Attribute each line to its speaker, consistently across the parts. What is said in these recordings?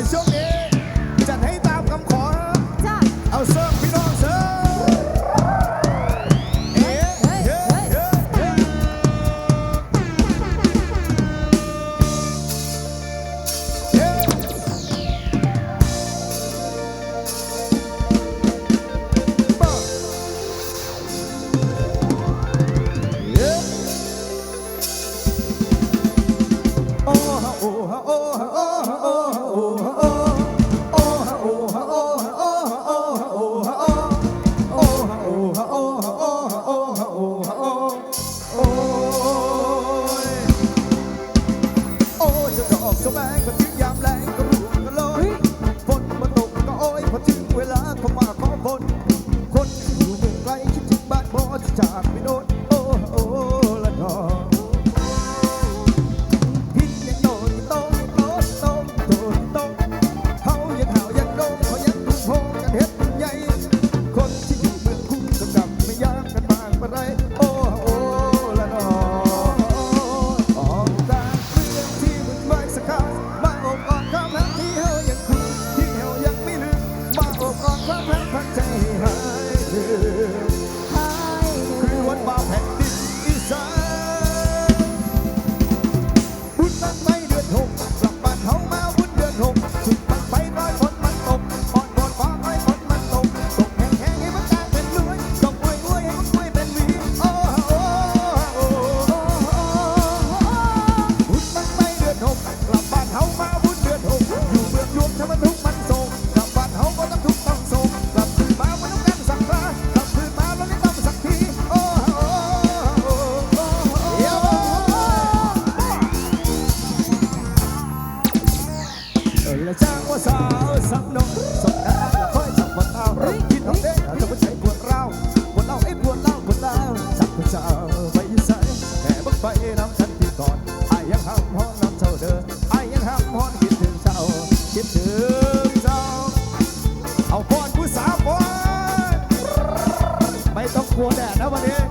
Speaker 1: guys. Não. บัวแดดนะวันนี้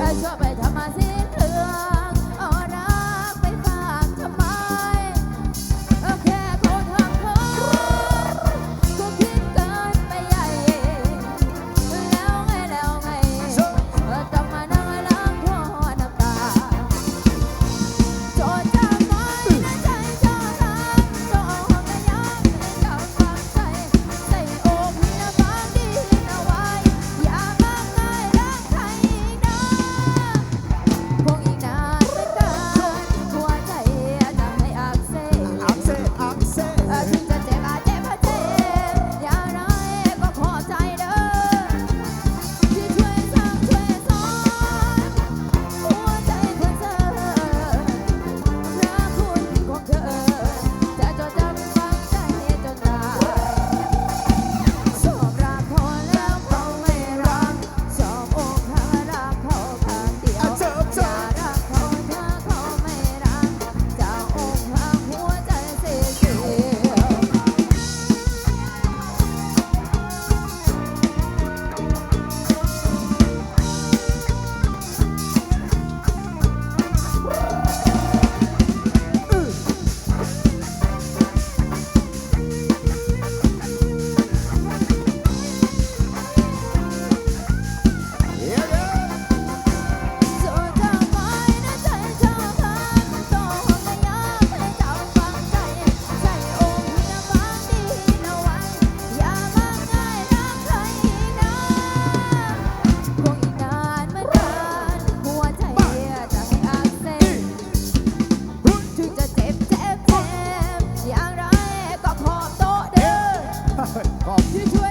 Speaker 1: ได้ ชอบไปทำมาสิ 好，踢。